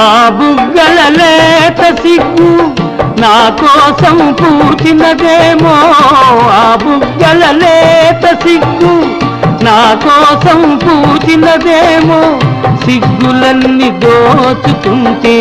ఆ బుగ్గల లేత సిగ్గు నా కోసం పూచినదేమో ఆ బుగ్గల లేత సిగ్గు నా కోసం పూచినదేమో సిగ్గులన్నీ దోచుకుంటే